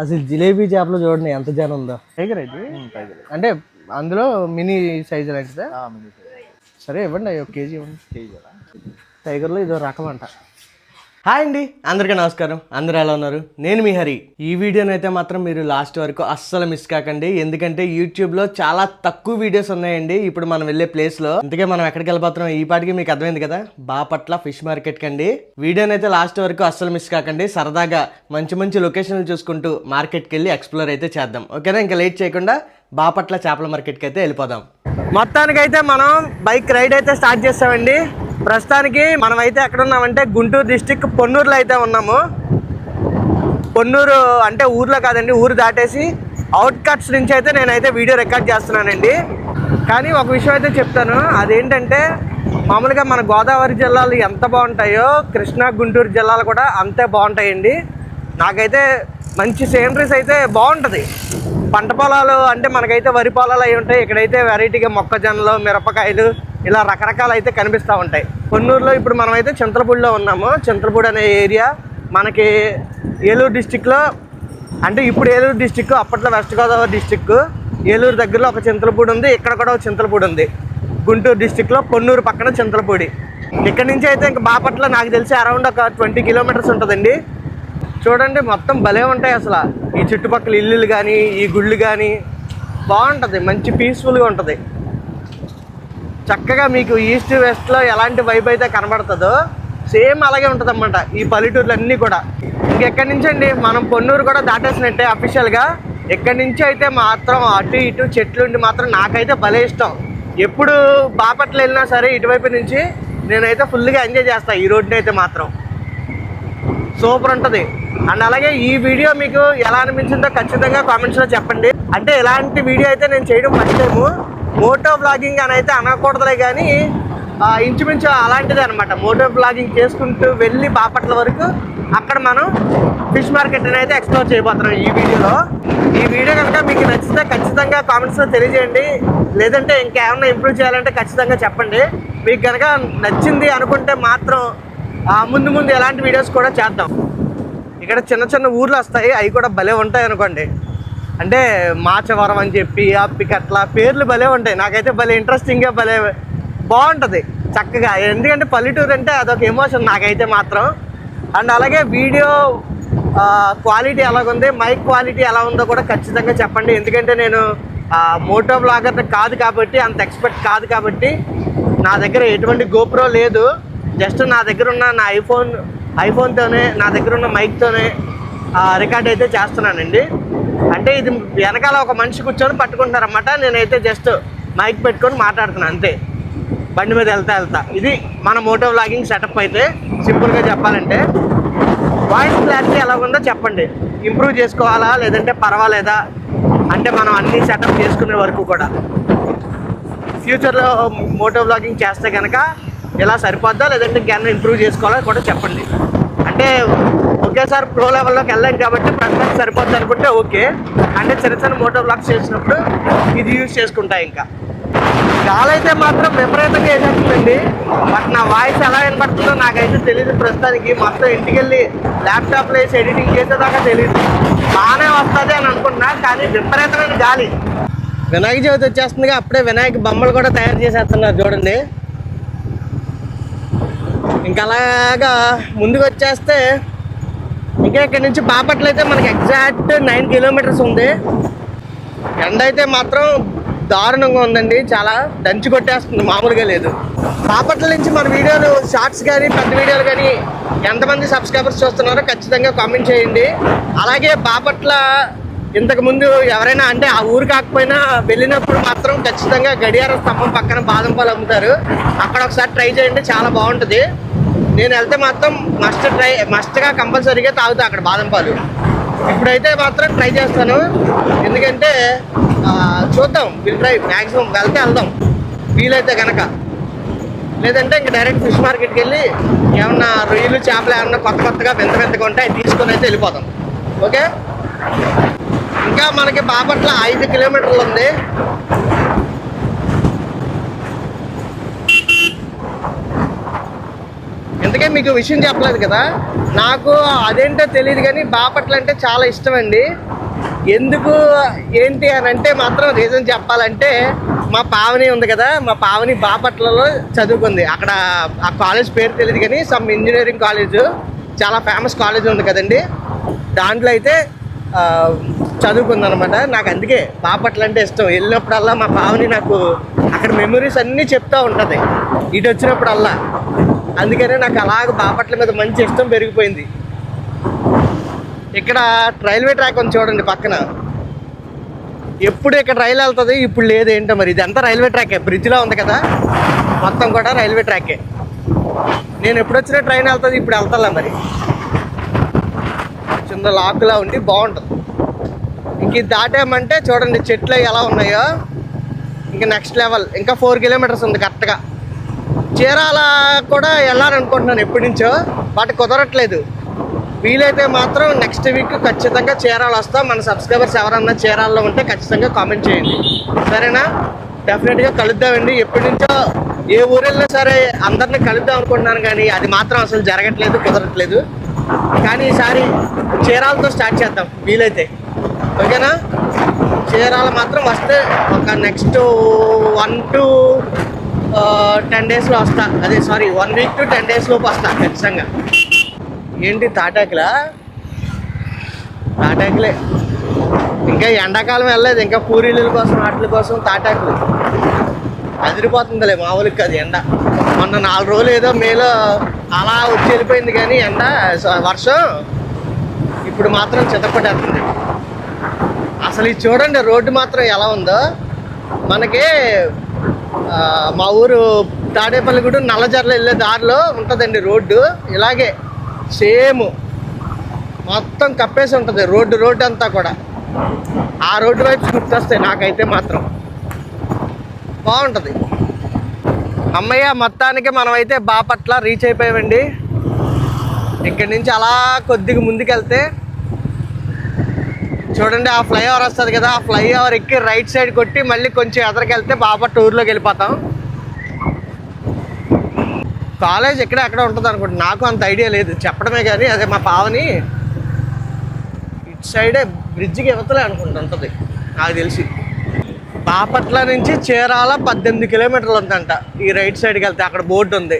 అసలు జిలేబీ చేపలు చూడండి ఎంత జనం ఉందో. టైగర్ ఇది అంటే అందులో మినీ సైజు లాంటిదా సరే ఇవ్వండి ఒక కేజీ ఇవ్వండి. టైగర్లో ఇదో రకం అంట. హాయ్ అండి అందరికీ నమస్కారం. అందరు ఎలా ఉన్నారు? నేను మీ హరి. ఈ వీడియోని అయితే మాత్రం మీరు లాస్ట్ వరకు అస్సలు మిస్ కాకండి. ఎందుకంటే యూట్యూబ్లో చాలా తక్కువ వీడియోస్ ఉన్నాయండి ఇప్పుడు మనం వెళ్ళే ప్లేస్లో. అందుకే మనం ఎక్కడికి వెళ్ళిపోతున్నాం ఈ పాటికి మీకు అర్థమైంది కదా? బాపట్ల ఫిష్ మార్కెట్ కండి. వీడియోని అయితే లాస్ట్ వరకు అస్సలు మిస్ కాకండి. సరదాగా మంచి మంచి లొకేషన్లు చూసుకుంటూ మార్కెట్కి వెళ్ళి ఎక్స్ప్లోర్ అయితే చేద్దాం. ఓకేనా? ఇంకా లేట్ చేయకుండా బాపట్ల చేపల మార్కెట్కి అయితే వెళ్ళిపోదాం. మొత్తానికైతే మనం బైక్ రైడ్ అయితే స్టార్ట్ చేస్తామండి. ప్రస్తుతానికి మనం అయితే ఎక్కడ ఉన్నామంటే గుంటూరు డిస్టిక్ పొన్నూరులో అయితే ఉన్నాము. పొన్నూరు అంటే ఊర్లో కాదండి ఊరు దాటేసి అవుట్ కట్స్ నుంచి అయితే నేనైతే వీడియో రికార్డ్ చేస్తున్నానండి. కానీ ఒక విషయం అయితే చెప్తాను అదేంటంటే మామూలుగా మన గోదావరి జిల్లాలు ఎంత బాగుంటాయో కృష్ణా గుంటూరు జిల్లాలు కూడా అంతే బాగుంటాయండి. నాకైతే మంచి సీనరీస్ అయితే బాగుంటుంది. పంట పొలాలు అంటే మనకైతే వరి పొలాలు అయి ఉంటాయి ఇక్కడైతే వెరైటీగా మొక్కజొన్నలు మిరపకాయలు ఇలా రకరకాలు అయితే కనిపిస్తూ ఉంటాయి. కొన్నూరులో ఇప్పుడు మనమైతే చింతలపూడిలో ఉన్నాము. చింతలపూడి అనే ఏరియా మనకి ఏలూరు డిస్టిక్లో అంటే ఇప్పుడు ఏలూరు డిస్టిక్ అప్పట్లో వెస్ట్ గోదావరి డిస్టిక్ ఏలూరు దగ్గరలో ఒక చింతలపూడి ఉంది. ఇక్కడ కూడా ఒక చింతలపూడి ఉంది. గుంటూరు డిస్టిక్లో పొన్నూరు పక్కన చింతలపూడి. ఇక్కడ నుంచి అయితే ఇంకా బాపట్ల నాకు తెలిసి అరౌండ్ ఒక ట్వంటీ కిలోమీటర్స్ ఉంటుందండి. చూడండి మొత్తం భలే ఉంటాయి అసలు. ఈ చుట్టుపక్కల ఇల్లులు కానీ ఈ గుళ్ళు కానీ బాగుంటుంది. మంచి పీస్ఫుల్గా ఉంటుంది. చక్కగా మీకు ఈస్ట్ వెస్ట్లో ఎలాంటి వైబ్ అయితే కనబడుతుందో సేమ్ అలాగే ఉంటుందన్నమాట ఈ పల్లెటూర్లు అన్నీ కూడా. ఇంకెక్కడి నుంచి అండి మనం పొన్నూరు కూడా దాటేసినట్టే అఫీషియల్గా ఎక్కడి నుంచి అయితే మాత్రం అటు ఇటు చెట్లు ఉండి మాత్రం నాకైతే భలే ఇష్టం. ఎప్పుడు బాపట్ల వెళ్ళినా సరే ఇటువైపు నుంచి నేనైతే ఫుల్గా ఎంజాయ్ చేస్తాను ఈ రోడ్ని అయితే మాత్రం. సూపర్ ఉంటుంది. అండ్ అలాగే ఈ వీడియో మీకు ఎలా అనిపించిందో ఖచ్చితంగా కామెంట్స్లో చెప్పండి. అంటే ఇలాంటి వీడియో అయితే నేను చేయడం ఫస్ట్ టైము మోటో బ్లాగింగ్ అని అయితే అనకూడదులే కానీ ఇంచుమించు అలాంటిదే అనమాట మోటో బ్లాగింగ్ చేసుకుంటూ వెళ్ళి బాపట్ల వరకు అక్కడ మనం ఫిష్ మార్కెట్ అయితే ఎక్స్ప్లోర్ చేయబోతున్నాం ఈ వీడియోలో. ఈ వీడియో కనుక మీకు నచ్చితే ఖచ్చితంగా కామెంట్స్లో తెలియజేయండి. లేదంటే ఇంకేమైనా ఇంప్రూవ్ చేయాలంటే ఖచ్చితంగా చెప్పండి. మీకు కనుక నచ్చింది అనుకుంటే మాత్రం ముందు ముందు ఎలాంటి వీడియోస్ కూడా చేద్దాం. ఇక్కడ చిన్న చిన్న ఊర్లు వస్తాయి అవి కూడా భలే ఉంటాయి అనుకోండి అంటే మాచవరం అని చెప్పి అప్పికట్ల పేర్లు భలే ఉంటాయి. నాకైతే భలే ఇంట్రెస్టింగ్గా భలే బాగుంటుంది చక్కగా. ఎందుకంటే పల్లెటూరు అంటే అదొక ఎమోషన్ నాకైతే మాత్రం. అండ్ అలాగే వీడియో క్వాలిటీ ఎలాగుంది మైక్ క్వాలిటీ ఎలా ఉందో కూడా ఖచ్చితంగా చెప్పండి. ఎందుకంటే నేను మోటో బ్లాగర్ కాదు కాబట్టి అంత ఎక్స్పెక్ట్ కాదు కాబట్టి నా దగ్గర ఎటువంటి గోప్రో లేదు. జస్ట్ నా దగ్గర ఉన్న నా ఐఫోన్ ఐఫోన్తోనే నా దగ్గర ఉన్న మైక్తోనే రికార్డ్ అయితే చేస్తున్నానండి. అంటే ఇది వెనకాల ఒక మనిషి కూర్చొని పట్టుకుంటారన్నమాట నేనైతే జస్ట్ మైక్ పెట్టుకొని మాట్లాడుతున్నాను అంతే. బండి మీద వెళ్తా వెళ్తా. ఇది మన మోటో వ్లాగింగ్ సెటప్ అయితే సింపుల్గా చెప్పాలంటే. వాయిస్ క్లారిటీ ఎలా ఉందో చెప్పండి. ఇంప్రూవ్ చేసుకోవాలా లేదంటే పర్వాలేదా? అంటే మనం అన్ని సెటప్ చేసుకునే వరకు కూడా. ఫ్యూచర్లో మోటో వ్లాగింగ్ చేస్తే కనుక ఇలా సరిపోద్దా లేదంటే ఇంకేమైనా ఇంప్రూవ్ చేసుకోవాలా కూడా చెప్పండి. అంటే ఒకేసారి ప్రో లెవెల్లోకి వెళ్ళాం కాబట్టి ప్రస్తుతానికి సరిపోద్ది అనుకుంటే ఓకే. అంటే చిన్న చిన్న మోటో బ్లాక్స్ చేసినప్పుడు ఇది యూజ్ చేసుకుంటా ఇంకా. గాలైతే మాత్రం విపరీతంగా వేసేస్తుందండి. బట్ నా వాయిస్ ఎలా వినపడుతుందో నాకైతే తెలియదు ప్రస్తుతానికి మొత్తం ఇంటికి వెళ్ళి ల్యాప్టాప్లో వేసి ఎడిటింగ్ చేసేదాకా తెలియదు బాగానే వస్తుంది అని అనుకుంటున్నా కానీ విపరీతమైన గాలి. వినాయక చవితి వచ్చేస్తుందిగా అప్పుడే వినాయక బొమ్మలు కూడా తయారు చేసేస్తున్నారు చూడండి. ఇంకా అలాగా ముందుకు వచ్చేస్తే ఇంకా ఇక్కడ నుంచి బాపట్ల అయితే మనకి ఎగ్జాక్ట్ నైన్ కిలోమీటర్స్ ఉంది. ఎండ అయితే మాత్రం దారుణంగా ఉందండి. చాలా దంచి కొట్టేస్తుంది. మామూలుగా లేదు. బాపట్ల నుంచి మన వీడియోలు షార్ట్స్ కానీ పెద్ద వీడియోలు కానీ ఎంతమంది సబ్స్క్రైబర్స్ చూస్తున్నారో ఖచ్చితంగా కామెంట్ చేయండి. అలాగే బాపట్ల ఇంతకుముందు ఎవరైనా అంటే ఆ ఊరు కాకపోయినా వెళ్ళినప్పుడు మాత్రం ఖచ్చితంగా గడియార స్తంభం పక్కన బాదం పాలు అమ్ముతారు. అక్కడ ఒకసారి ట్రై చేయండి. చాలా బాగుంటుంది. నేను వెళ్తే మాత్రం మస్ట్ ట్రై మస్ట్గా కంపల్సరీగా తాగుతా అక్కడ బాదం పాలు. ఇప్పుడైతే మాత్రం ట్రై చేస్తాను. ఎందుకంటే చూద్దాం విల్ ట్రై మ్యాక్సిమం వెళ్తే వెళ్దాం. వీలైతే కనుక లేదంటే ఇంక డైరెక్ట్ ఫిష్ మార్కెట్కి వెళ్ళి ఏమన్నా రొయ్యలు చేపలు ఏమన్నా కొత్త కొత్తగా వింత వింతగా ఉంటే అవి తీసుకొని అయితే వెళ్ళిపోతాం. ఓకే? ఇంకా మనకి బాపట్ల ఐదు కిలోమీటర్లు ఉంది. అందుకే మీకు విషయం చెప్పలేదు కదా. నాకు అదేంటో తెలియదు కానీ బాపట్ల అంటే చాలా ఇష్టం అండి ఎందుకు ఏంటి అని అంటే మాత్రం రీజన్ చెప్పాలంటే మా పావని ఉంది కదా మా పావని బాపట్లలో చదువుకుంది. అక్కడ ఆ కాలేజ్ పేరు తెలియదు కానీ సమ్ ఇంజనీరింగ్ కాలేజ్ చాలా ఫేమస్ కాలేజ్ ఉంది కదండి. దాంట్లో అయితే చదువుకుంది చదువుకుందనమాట నాకు అందుకే బాపట్ల అంటే ఇష్టం. వెళ్ళినప్పుడల్లా మా పావని నాకు అక్కడ మెమరీస్ అన్నీ చెప్తూ ఉంటుంది. ఇటు వచ్చినప్పుడల్లా అందుకనే నాకు అలాగ బాపట్ల మీద మంచి ఇష్టం పెరిగిపోయింది. ఇక్కడ రైల్వే ట్రాక్ ఉంది చూడండి పక్కన. ఎప్పుడు ఇక్కడ రైలు వెళ్తుంది ఇప్పుడు లేదు ఏంటో మరి. అంతా రైల్వే ట్రాకే బ్రిడ్జ్లో ఉంది కదా. మొత్తం కూడా రైల్వే ట్రాకే. నేను ఎప్పుడు వచ్చినా ట్రైన్ వెళ్తుంది ఇప్పుడు వెళ్తాలా మరి. చిన్న లాక్లా ఉండి బాగుంటుంది. ఇంక ఇది దాటామంటే చూడండి చెట్లు అవి ఎలా ఉన్నాయో. ఇంకా నెక్స్ట్ లెవెల్ ఇంకా ఫోర్ కిలోమీటర్స్ ఉంది కరెక్ట్గా చీరాల కూడా వెళ్ళాలనుకుంటున్నాను ఎప్పటి నుంచో బట్ కుదరట్లేదు. వీలైతే మాత్రం నెక్స్ట్ వీక్ ఖచ్చితంగా చీరాలు. వస్తాం. మన సబ్స్క్రైబర్స్ ఎవరన్నా చీరాల్లో ఉంటే ఖచ్చితంగా కామెంట్ చేయండి. సరేనా? డెఫినెట్గా కలుద్దామండి ఎప్పటి నుంచో ఏ ఊరు వెళ్ళినా సరే అందరినీ కలుద్దాం అనుకుంటున్నాను కానీ అది మాత్రం అసలు జరగట్లేదు కుదరట్లేదు. కానీ ఈసారి చీరాలతో స్టార్ట్ చేద్దాం. వీలైతే. ఓకేనా? చీరాలు మాత్రం వస్తే ఒక నెక్స్ట్ వన్ టు టెన్ డేస్లో వస్తా. అదే sorry one week to ten days లోపు వస్తా ఖచ్చితంగా. ఏంటి తాటాకులా? తాటాకులే. ఇంకా ఎండాకాలం వెళ్ళలేదు ఇంకా పూరీల కోసం వాటి కోసం తాటాకులు. అదిరిపోతుందిలే మామూలుగా కాదు ఎండ. మొన్న నాలుగు రోజులు ఏదో మేలో అలా వచ్చి వెళ్ళిపోయింది కానీ ఎండ వర్షం. ఇప్పుడు మాత్రం చితపట్టేస్తుంది అసలు ఇది చూడండి రోడ్డు మాత్రం ఎలా ఉందో. మనకి మా ఊరు తాడేపల్లిగూడు నల్లజర్ల వెళ్ళే దారిలో ఉంటుందండి రోడ్డు. ఇలాగే సేమ్. మొత్తం కప్పేసి ఉంటుంది రోడ్డు రోడ్డు అంతా కూడా. ఆ రోడ్డు వైపు గుర్తొస్తాయి నాకైతే మాత్రం. బాగుంటుంది. అమ్మయ్య మొత్తానికి మనమైతే బాపట్ల రీచ్ అయిపోయామండి. ఇక్కడి నుంచి అలా కొద్దిగా ముందుకెళ్తే చూడండి ఆ ఫ్లైఓవర్ వస్తుంది కదా ఆ ఫ్లైఓవర్ ఎక్కి రైట్ సైడ్ కొట్టి మళ్ళీ కొంచెం ఎదరికెళ్తే బాపట్ల ఊర్లోకి వెళ్ళిపోతాం. కాలేజ్ ఎక్కడ ఎక్కడ ఉంటుంది అనుకుంటా. నాకు అంత ఐడియా లేదు. చెప్పడమే కానీ అదే మా పావని ఇటు సైడే బ్రిడ్జికి ఇవతలే అనుకుంటా ఉంటుంది. నాకు తెలిసి. బాపట్ల నుంచి చీరాల పద్దెనిమిది కిలోమీటర్లు ఉందంట. ఈ రైట్ సైడ్కి వెళ్తే అక్కడ బోర్డు ఉంది.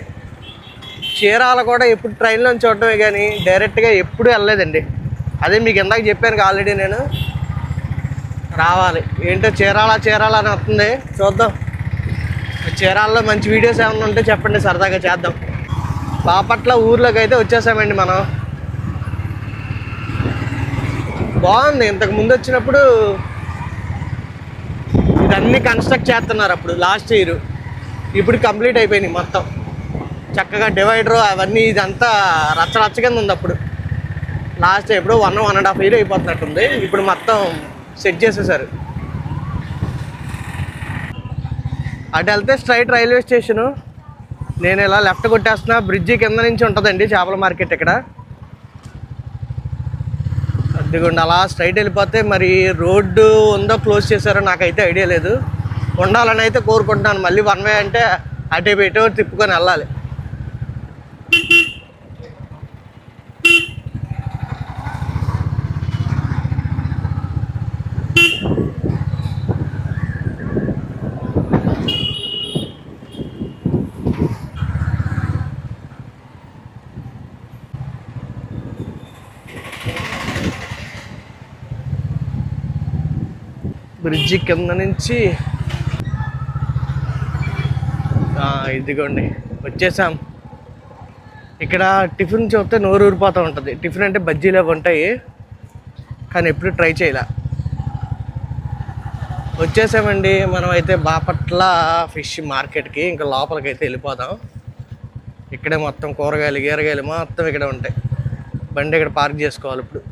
చీరాల కూడా ఎప్పుడు ట్రైన్లో చూడటమే కానీ డైరెక్ట్గా ఎప్పుడు వెళ్ళలేదండి. అదే మీకు ఇందాక చెప్పాను ఆల్రెడీ నేను. రావాలి. ఏంటో చీరాల చీరాల అని వస్తుంది. చూద్దాం. చీరాల్లో మంచి వీడియోస్ ఏమైనా ఉంటే చెప్పండి సరదాగా చేద్దాం. బాపట్ల ఊర్లోకి అయితే వచ్చేసామండి మనం. బాగుంది. ఇంతకు ముందు వచ్చినప్పుడు ఇదన్నీ కన్స్ట్రక్ట్ చేస్తున్నారు అప్పుడు లాస్ట్ ఇయర్ ఇప్పుడు కంప్లీట్ అయిపోయినాయి మొత్తం. చక్కగా డివైడరు అవన్నీ ఇదంతా రచ్చరచ్చ కింద ఉంది అప్పుడు. లాస్ట్ ఎప్పుడో one one and half year అయిపోతున్నట్టుంది. ఇప్పుడు మొత్తం సెట్ చేసేసారు. అటు వెళ్తే స్ట్రైట్ రైల్వే స్టేషను. నేను ఇలా లెఫ్ట్ కొట్టేస్తున్నా. బ్రిడ్జి కింద నుంచి ఉంటుందండి చేపల మార్కెట్ ఇక్కడ. అదిగోండి అలా స్ట్రైట్ వెళ్ళిపోతే మరి రోడ్డు ఉందో క్లోజ్ చేశారో నాకైతే ఐడియా లేదు. ఉండాలని అయితే కోరుకుంటున్నాను. మళ్ళీ వన్ వే అంటే అటే ఇటు తిప్పుకొని వెళ్ళాలి. బ్రిడ్జి కింద నుంచి. ఇదిగోండి వచ్చేసాం. ఇక్కడ టిఫిన్ చూస్తే నోరు ఊరిపోతూ ఉంటుంది. టిఫిన్ అంటే బజ్జీలు అవి ఉంటాయి కానీ ఎప్పుడు ట్రై చేయలే. వచ్చేసామండి మనం అయితే బాపట్ల ఫిష్ మార్కెట్కి ఇంకా లోపలికి అయితే వెళ్ళిపోదాం. ఇక్కడే మొత్తం కూరగాయలు గీరగాయలు మొత్తం ఇక్కడ ఉంటాయి. బండి ఇక్కడ పార్క్ చేసుకోవాలి ఇప్పుడు.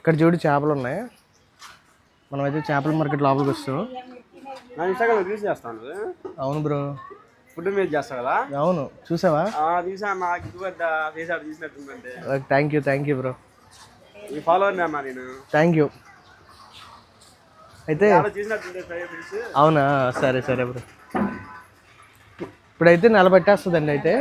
ఇక్కడ చూడు చేపలు ఉన్నాయి. మనమైతే చేపల మార్కెట్ లోపలికి వస్తాం. నా ఇన్స్టాగ్రామ్ రీల్స్ చేస్తాను అవును బ్రో. ఫుడ్ మీద చేస్తావు కదా? అవును. చూసావా? నాకు చేసాడు thank you thank you bro. ఈ ఫాలోవర్ నేను. థ్యాంక్ యూ అయితే అవునా? సరే సరే బ్రో. ఇప్పుడైతే నిలబెట్టేస్తుందండి అయితే.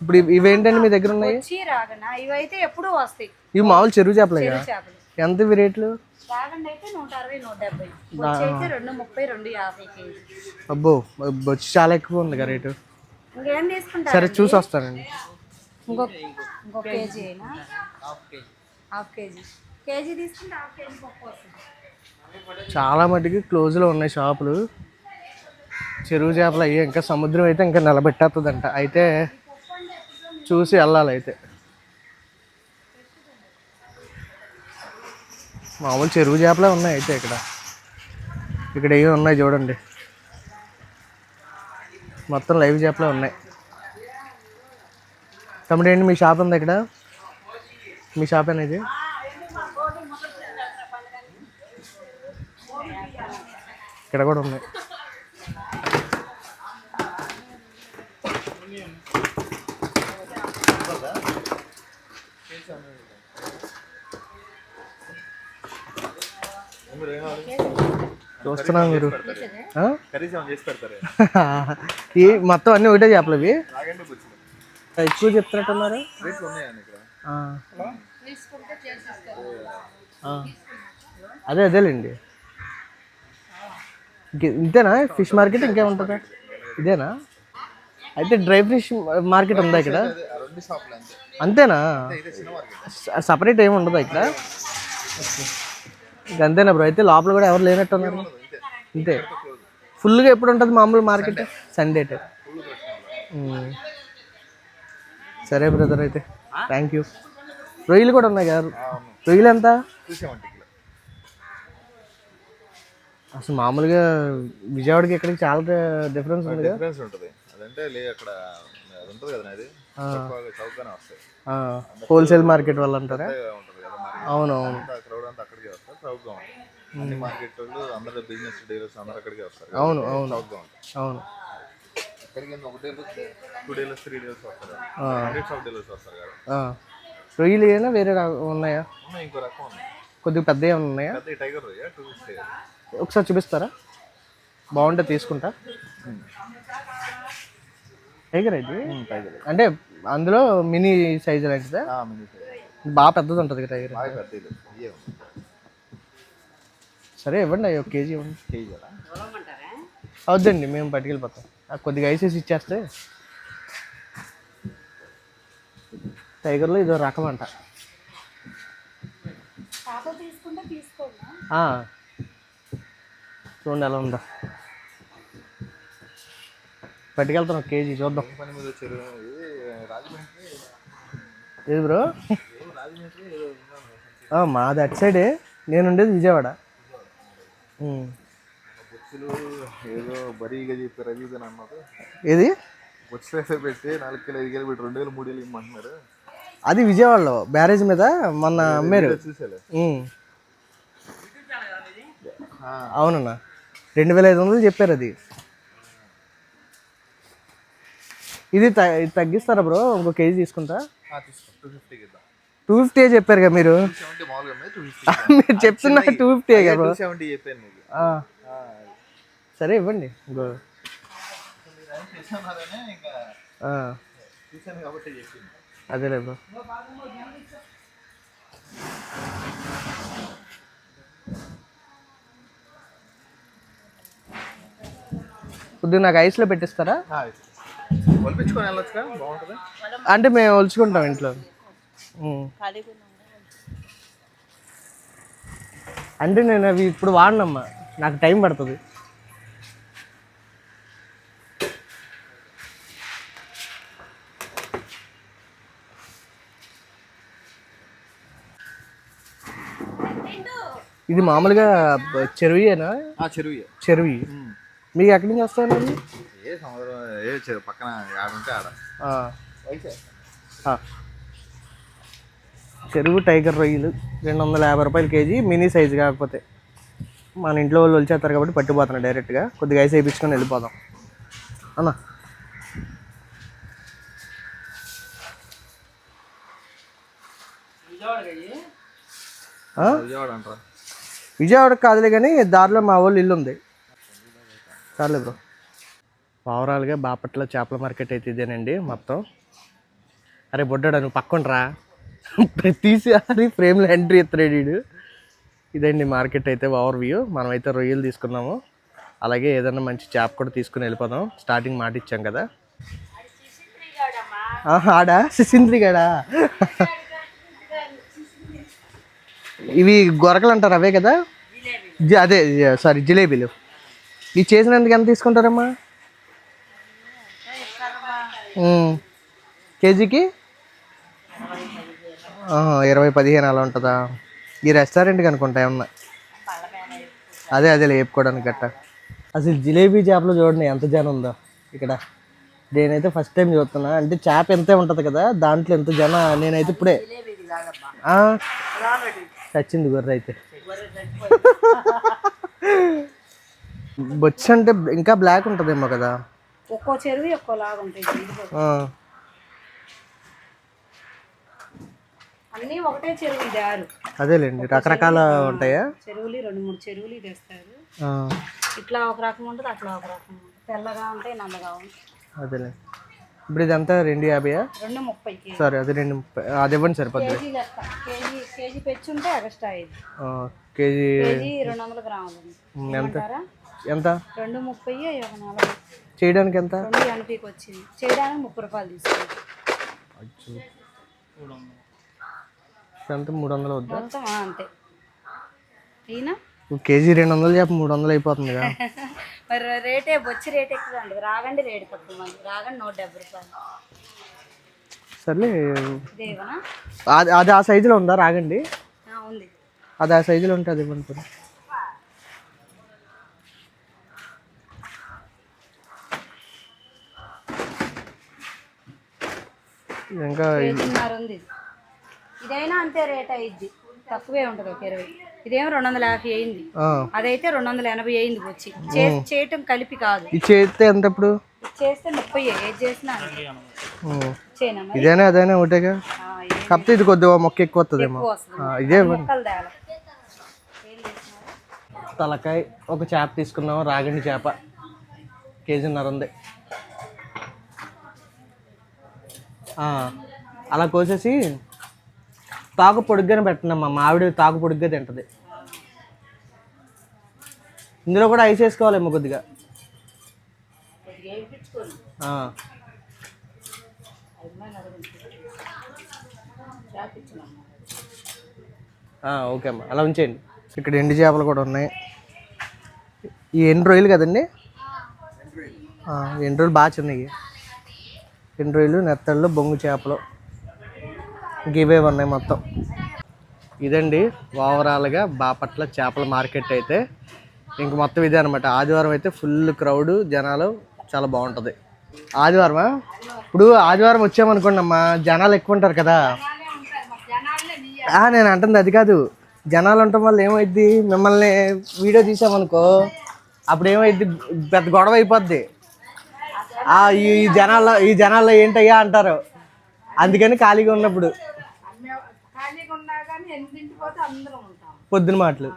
ఇప్పుడు ఇవి- ఇవేంటండి మీ దగ్గర ఉన్నాయి? వచ్చి రాగన. ఇవైతే ఎప్పుడూ వస్తాయి. ఇవి మామూలు చెరువు చేపలే కదా? చేపలు. ఎంత ఇవి రేట్లు? రాగండి అయితే నూట అరవై నూట డెబ్బై. వచ్చి అయితే రెండు ముప్పై రెండు యాభై కేజీ అబ్బో బొచ్చు చాలా ఎక్కువ ఉంది కదా రేటు. ఇంకేం తీసుకుంటారు సరే చూసి వస్తానండి. ఇంకొక ఇంకొక కేజీ అయినా? Half KG. కేజీ తీసుకుంటే హాఫ్ కేజీ పప్పు వస్తుంది. చాలా మటుకి క్లోజ్లో ఉన్నాయి షాపులు. చెరువు చేపలు అయ్యి ఇంకా సముద్రం అయితే ఇంకా నిలబెట్టేస్తుందంట అయితే చూసి వెళ్ళాలి అయితే. మామూలు చెరువు చేపలే ఉన్నాయి అయితే ఇక్కడ. ఇక్కడ ఏమి ఉన్నాయి చూడండి. మొత్తం లైవ్ చేపలే ఉన్నాయి. తమ్ముడు ఏంటి మీ షాప్ ఉంది ఇక్కడ? మీ షాప్ అనేది? ఇక్కడ కూడా ఉన్నాయి. చూస్తున్నాను మీరు? ఈ మొత్తం అన్నీ ఒకటే చేపలు ఇవి ఎక్కువ చెప్తున్నట్టున్నారు. అదే అదేలేండి ఇంతేనా? ఫిష్ మార్కెట్ ఇంకేముంటుందా ఇదేనా? అయితే డ్రై ఫిష్ మార్కెట్ ఉందా ఇక్కడ? రెండు షాపులు అంతే. అంతేనా? సపరేట్ ఏమి ఉండదా ఇక్కడ? ఇంక అంతేనా బ్రో? అయితే లోపల కూడా ఎవరు లేనట్టున్నారు? అంతే. ఫుల్గా ఎప్పుడు ఉంటుంది మామూలు మార్కెట్? సండే. సరే బ్రదర్ అయితే. థ్యాంక్ యూ రొయ్యలు కూడా ఉన్నాయి కదా? రొయ్యలు ఎంత? అసలు మామూలుగా విజయవాడకి ఇక్కడికి చాలా డిఫరెన్స్ ఉంది డిఫరెన్స్ ఉంటుంది. అదంటే అక్కడ ఉంటుంది కదా అది చౌకగా చౌకగానే వస్తాయి. హోల్సేల్ మార్కెట్ వల్ల అంటారా? చౌకగా ఉంటుంది కదా మార్కెట్ అవును అవును అంతా క్రౌడ్ అంతా అక్కడికే వస్తారు అన్ని మార్కెట్ వాళ్ళు అందరూ బిజినెస్ డీలర్స్ అందరూ అక్కడికే వస్తారు. అవును అవును. అవును. ఇక్కడికి ఏంది ఒక dealers two dealers three dealers వస్తారు. హండ్రెడ్స్ ఆఫ్ డీలర్స్ వస్తారు కదా. రొయ్యలు ఏమైనా వేరే ఉన్నాయా? ఉన్నాయి ఇంకో రకం ఉంది కొద్దిగా పెద్ద ఏమైనా ఉన్నాయా? పెద్ద టైగర్ రొయ్య టూ ఫిఫ్టీ ఒకసారి చూపిస్తారా? బాగుంటే తీసుకుంటా. టైగర్ అయితే అంటే అందులో మినీ సైజ్ లాంటిదా? మినీ బాగా పెద్దది ఉంటుంది టైగర్ బాగా పెద్ద డీలర్స్ ఇవే ఉంది సరే ఇవ్వండి అయ్యి ఒక కేజీ ఇవ్వండి. కేజీ అవుద్దండి మేము పట్టుకెళ్ళిపోతాం నాకు కొద్దిగా ఐసేసి ఇచ్చేస్తే. టైగర్లో ఇదో రకం అంట. చూడండి ఎలా ఉందో. పట్టుకెళ్తాను ఒక కేజీ చూద్దాం. ఏది బ్రో? మాది అటు సైడే. నేను ఉండేది విజయవాడ. ఏదో బరీగా చెప్పారు అది ఇది అన్నారు ఏది? పెట్టి నాలుగు కిలో ఐదు కిలో పెట్టి రెండు వేలు మూడు వేలు ఇమ్మంటున్నారు. అది విజయవాడలో బ్యారేజ్ మీద మొన్న అమ్మారు. అవునన్నా. రెండు వేల ఐదు వందలు చెప్పారు అది. ఇది తగ్గిస్తారా బ్రో? ఇంకో కేజీ తీసుకుంటా? తీసుకో టూ ఫిఫ్టీ చెప్పారు కదా మీరు? మీరు చెప్తున్నా టూ ఫిఫ్టీ కదా. సరే ఇవ్వండి. ఇంకో అదేలే బ్రో కొద్దిగా నాకు ఐస్లో పెట్టిస్తారా? అంటే మేము ఒలుచుకుంటాం ఇంట్లో. అంటే నేను అవి ఇప్పుడు వాడినమ్మా. నాకు టైం పడుతుంది. ఇది మామూలుగా చెరువేనా చెరువు. చెరువు మీకు ఎక్కడి నుంచి వస్తాయండి ఏ సముద్రం ఏ చెరువు పక్కన ఆడుంటే ఆడ. చెరువు టైగర్ రొయ్యలు రెండు వందల యాభై రూపాయలు కేజీ మినీ సైజు కాకపోతే. మన ఇంట్లో వాళ్ళు వచ్చేస్తారు కాబట్టి పట్టిపోతున్నాం డైరెక్ట్గా. కొద్దిగా ఐస్ వేయించుకొని వెళ్ళిపోదాం. అన్న. విజయవాడ కాదులే కానీ దారిలో మా వాళ్ళు ఇల్లు ఉంది. చాలే బ్రో. ఓవరాల్గా బాపట్ల చేపల మార్కెట్ అయితే ఇదేనండి మొత్తం. అరే బొడ్డాడు నువ్వు పక్కండ్రా? ప్రతిసారి ఫ్రేమ్లో ఎంట్రీ ఎత్తాడు వీడు. ఇదండి మార్కెట్ అయితే ఓవర్ వ్యూ మనమైతే రొయ్యలు తీసుకున్నాము. అలాగే ఏదైనా మంచి చేప కూడా తీసుకుని వెళ్ళిపోదాం. స్టార్టింగ్ మాట ఇచ్చాం కదా. ఆహా, ఆడా? సిసింద్రిగాడా ఇవి గొరకలు అంటారు అవే కదా? అదే సారీ జిలేబీలు. ఇవి చేసినందుకు ఎంత తీసుకుంటారమ్మా? కేజీకి? ఇరవై పదిహేను అలా ఉంటుందా? ఈ రెస్టారెంట్కి అనుకుంటా ఏమన్నా. అదే అదే లేపుకోవడానికి గట్ట. అసలు జిలేబీ చేపలు చూడండి ఎంత జనం ఉందో ఇక్కడ. నేనైతే ఫస్ట్ టైం చూస్తున్నా. అంటే చేప ఎంతే ఉంటుంది కదా దాంట్లో ఎంత జన నేనైతే ఇప్పుడే. ఆ, చచ్చింది గొర్రె అయితే. బొచ్చు అంటే ఇంకా బ్లాక్ ఉంటుందేమో కదా. ఒక్కో చెరువు ఒక్కో లాగా ఉంటాయి ఇదిగో. ఆ, అన్నీ ఒకటే చెరువు ఇది ఆరు అదేలేండి రకరకాల ఉంటాయా? చెరువులు రెండు మూడు చెరువులు తెస్తారు ఆ, ఇట్లా ఒక రకం ఉంటుంది అట్లా ఒక రకం ఉంటుంది. తెల్లగా ఉంటాయి నల్లగా ఉంటాయి అదేలేండి ఇప్పుడు ఇదంతా రెండు యాభైయా? రెండు ముప్పై సరే అది రెండు ముప్పై అది ఇవ్వండి సరిపోద్ది. కేజీ లెక్క. కేజీ కేజీ పెంచి ఉంటే ఎక్స్ట్రా ఆ, కేజీ కేజీ రెండు వందల గ్రాములు. ఎంత? ఏమంటారా? ఎంత? రెండు ముప్పై ఒక నలభై చేయడానికి ఎంత? రెండు ఎనభైకి వచ్చింది. చేయడానికి ముప్పై రూపాయలు తీసుకుంది. ఎంత మూడు వందలు వద్దా మొత్తం ఆ, అంతే. ఈయన? ఒక కేజీ రెండు వందలు చెప్పి మూడు వందలు అయిపోతుంది కదా. మరి రేటే బొచ్చి రేట్ ఎక్కువ అండి. రాగండి రేటు తక్కువ మంది. రాగండి నూట డెబ్బై రూపాయలు. సర్లే. ఇదేవనా అది అది ఆ సైజులో ఉందా? రాగండి. ఆ, ఉంది. అది ఆ సైజులో ఉంటే అది ఇవ్వండి. ఇంకా కేజీన్నర ఉంది. ఇదైనా అంతే రేట్ అయ్యిద్ది తక్కువే ఉంటుంది ఒక ఇరవై. ఇదేమో రెండు వందల యాభై అయింది. అదైతే రెండు వందల ఎనభై అయింది వచ్చి చేయటం కలిపి కాదు. చేస్తే ఎంత ఇప్పుడు? చేస్తే ముప్పై ఏది చేసినా ఇదేనా అదేనా ఒకటేగా? కాకపోతే ఇది కొద్దిగా మొక్క ఎక్కువ వస్తుందేమో. ఇదే తలకాయ ఒక చేప తీసుకున్నాము రాగండి చేప. కేజీన్నర ఉంది. ఆ, అలా కోసేసి తాకు పొడుగ్గానే పెట్టండి మా ఆవిడ తాకు పొడుగ్గా తింటుంది. ఇందులో కూడా ఐస్ వేసుకోవాలేమో కొద్దిగా. ఓకే అమ్మా. అలా ఉంచేయండి. ఇక్కడ ఎండు చేపలు కూడా ఉన్నాయి. ఈ ఎండు రొయ్యలు కదండి? ఎన్ని ఎండు రొయ్యలు బాగా చిన్నవి. ఎండు రొయ్యలు నెత్తళ్ళు బొంగు చేపలు. గివే ఉన్నాయి మొత్తం. ఇదండి ఓవరాల్గా బాపట్ల చేపల మార్కెట్ అయితే. ఇంక మొత్తం ఇదే అనమాట ఆదివారం అయితే ఫుల్ క్రౌడ్ జనాలు చాలా బాగుంటుంది. ఆదివారమా? ఇప్పుడు ఆదివారం వచ్చామనుకోండి అమ్మా జనాలు ఎక్కువ ఉంటారు కదా. ఆ, నేను అంటుంది అది కాదు. జనాలు ఉండటం వల్ల ఏమైద్ది? మిమ్మల్ని వీడియో తీసామనుకో అప్పుడు ఏమైద్ది? పెద్ద గొడవ అయిపోద్ది. ఈ జనాల్లో ఈ జనాల్లో ఏంటయ్యా అంటారు. అందుకని ఖాళీగా ఉన్నప్పుడు. ఎనిమిదింటికి పోతే అందరం ఉంటాం. పొద్దున మాటలు.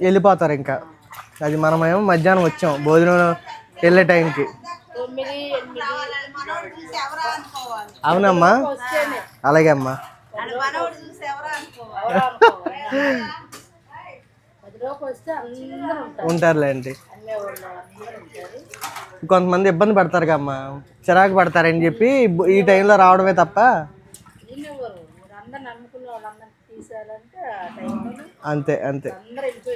వెళ్ళిపోతారు ఇంకా. అది మనమేమో మధ్యాహ్నం వచ్చాం. భోజనం వెళ్ళే టైంకి. అవునమ్మా. అలాగే అమ్మా. ఉంటారులేండి. కొంతమంది ఇబ్బంది పడతారు అమ్మా. చిరాకు పడతారని చెప్పి ఈ టైంలో రావడమే తప్ప. అంతే అంతే.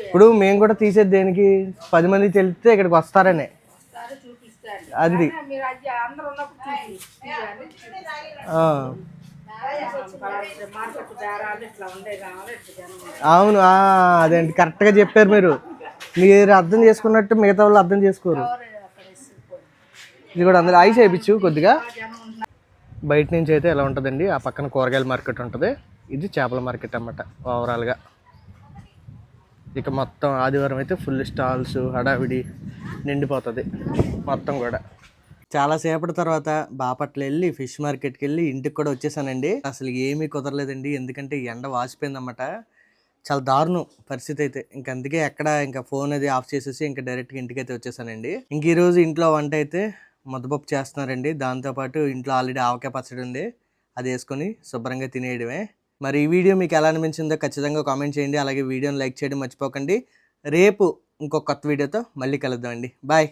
ఇప్పుడు మేము కూడా తీసేది దేనికి? పది మంది తెలిస్తే ఇక్కడికి వస్తారనే. అది. అవును అదేంటి కరెక్ట్గా చెప్పారు మీరు. మీరు అర్థం చేసుకున్నట్టు మిగతా వాళ్ళు అర్థం చేసుకోరు. ఇది కూడా అందులో ఐస్ వేయించు కొద్దిగా. బయట నుంచి అయితే ఎలా ఉంటుందండి? ఆ పక్కన కూరగాయల మార్కెట్ ఉంటుంది. ఇది చేపల మార్కెట్ అన్నమాట ఓవరాల్గా ఇక మొత్తం ఆదివారం అయితే ఫుల్ స్టాల్స్ హడావిడి నిండిపోతుంది మొత్తం కూడా. చాలా సేపటి తర్వాత బాపట్ల వెళ్ళి ఫిష్ మార్కెట్కి వెళ్ళి ఇంటికి కూడా వచ్చేసానండి. అసలు ఏమీ కుదరలేదండి ఎందుకంటే ఎండ వాసిపోయిందన్నమాట. చాలా దారుణం పరిస్థితి అయితే. ఇంక అందుకే ఎక్కడ ఇంకా ఫోన్ అది ఆఫ్ చేసేసి ఇంకా డైరెక్ట్గా ఇంటికి అయితే వచ్చేసానండి. ఇంక ఈరోజు ఇంట్లో వంట అయితే ముద్దపప్పు చేస్తున్నారండి. దాంతోపాటు ఇంట్లో ఆల్రెడీ ఆవకాయ పచ్చడి ఉంది. అది వేసుకొని శుభ్రంగా తినేయడమే. మరి ఈ వీడియో మీకు ఎలా అనిపించిందో ఖచ్చితంగా కామెంట్ చేయండి. అలాగే వీడియోని లైక్ చేయడం మర్చిపోకండి. రేపు ఇంకో కొత్త వీడియోతో మళ్ళీ కలుద్దామండి. బాయ్.